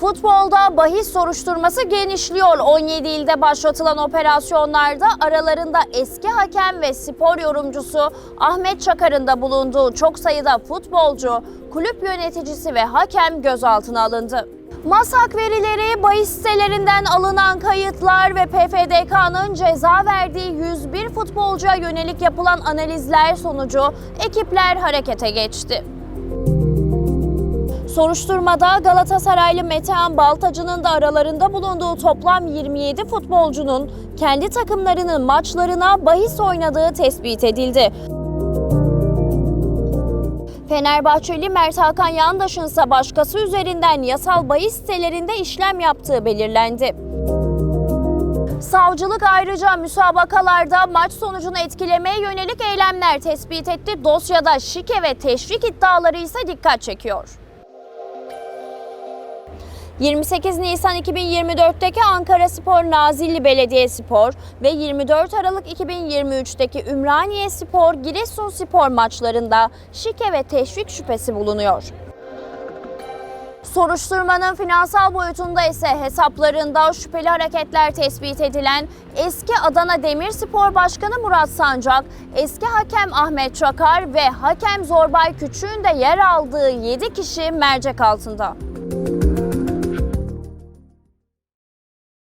Futbolda bahis soruşturması genişliyor. 17 ilde başlatılan operasyonlarda aralarında eski hakem ve spor yorumcusu Ahmet Çakar'ın da bulunduğu çok sayıda futbolcu, kulüp yöneticisi ve hakem gözaltına alındı. Masak verileri, bahis sitelerinden alınan kayıtlar ve PFDK'nın ceza verdiği 101 futbolcuya yönelik yapılan analizler sonucu ekipler harekete geçti. Soruşturmada Galatasaraylı Metehan Baltacı'nın da aralarında bulunduğu toplam 27 futbolcunun kendi takımlarının maçlarına bahis oynadığı tespit edildi. Fenerbahçeli Mert Hakan Yandaş'ın ise başkası üzerinden yasal bahis sitelerinde işlem yaptığı belirlendi. Savcılık ayrıca müsabakalarda maç sonucunu etkilemeye yönelik eylemler tespit etti. Dosyada şike ve teşvik iddiaları ise dikkat çekiyor. 28 Nisan 2024'teki Ankara Spor Nazilli Belediyespor ve 24 Aralık 2023'teki Ümraniye Spor Giresun Spor maçlarında şike ve teşvik şüphesi bulunuyor. Soruşturmanın finansal boyutunda ise hesaplarında şüpheli hareketler tespit edilen eski Adana Demirspor Başkanı Murat Sancak, eski hakem Ahmet Çakar ve hakem Zorbay Küçük'ün de yer aldığı 7 kişi mercek altında.